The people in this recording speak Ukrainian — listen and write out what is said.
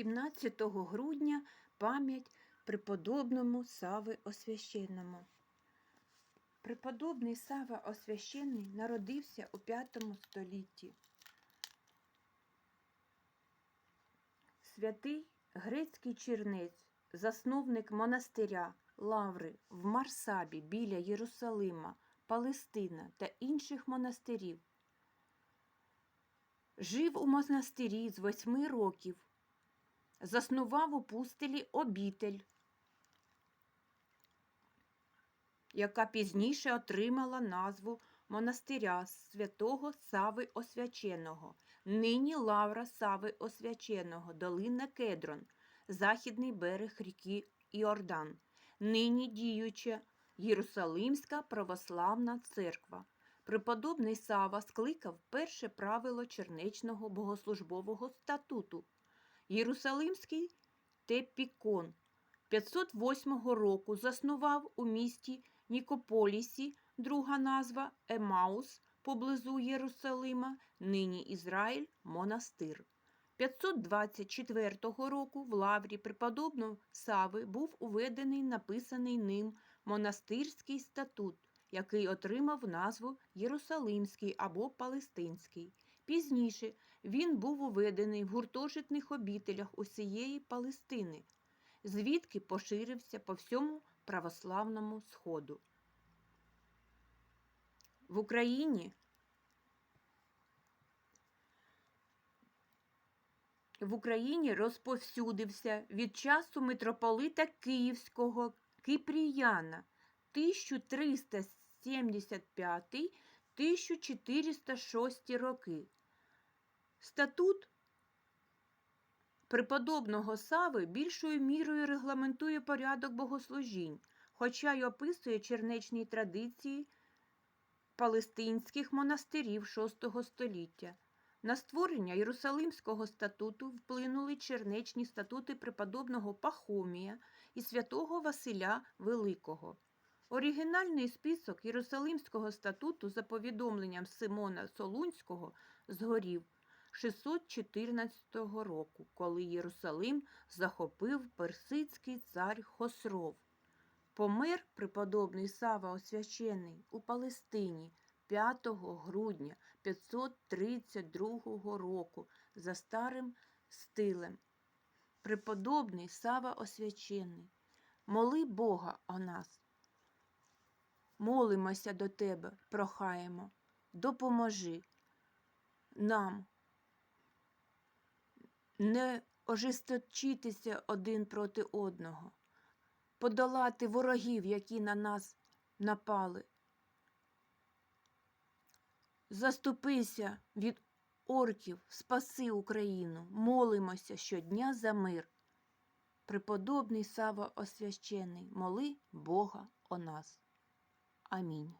17 грудня пам'ять преподобному Сави Освященному. Преподобний Сава Освящений народився у V столітті. Святий грецький чернець, засновник монастиря Лаври в Марсабі біля Єрусалима, Палестина та інших монастирів. Жив у монастирі з восьми років, заснував у пустелі обітель, яка пізніше отримала назву монастиря святого Сави Освяченого, нині лавра Сави Освяченого, долина Кедрон, західний берег ріки Іордан, нині діюча Єрусалимська православна церква. Преподобний Сава скликав перше правило чернечного богослужбового статуту Єрусалимський Тепікон 508 року заснував у місті Нікополісі, друга назва Емаус поблизу Єрусалима, нині Ізраїль монастир. 524 року в лаврі преподобного Сави був уведений написаний ним монастирський статут, який отримав назву Єрусалимський або Палестинський. Пізніше він був уведений в гуртожитних обітелях усієї Палестини, звідки поширився по всьому православному Сходу. В Україні в Україні розповсюдився від часу митрополита Київського Кипріяна 1375-1406 роки. Статут преподобного Сави більшою мірою регламентує порядок богослужінь, хоча й описує чернечні традиції палестинських монастирів VI століття. На створення Єрусалимського статуту вплинули чернечні статути преподобного Пахомія і святого Василя Великого. Оригінальний список Єрусалимського статуту за повідомленням Симона Солунського згорів 614 року, коли Єрусалим захопив персидський цар Хосров. Помер преподобний Сава Освячений у Палестині 5 грудня 532 року за старим стилем. Преподобний Сава Освячений, моли Бога о нас. Молимося до Тебе, прохаємо, допоможи нам не ожесточитися один проти одного, подолати ворогів, які на нас напали. Заступися від орків, спаси Україну, молимося щодня за мир. Преподобний Сава Освящений, моли Бога о нас. Амінь.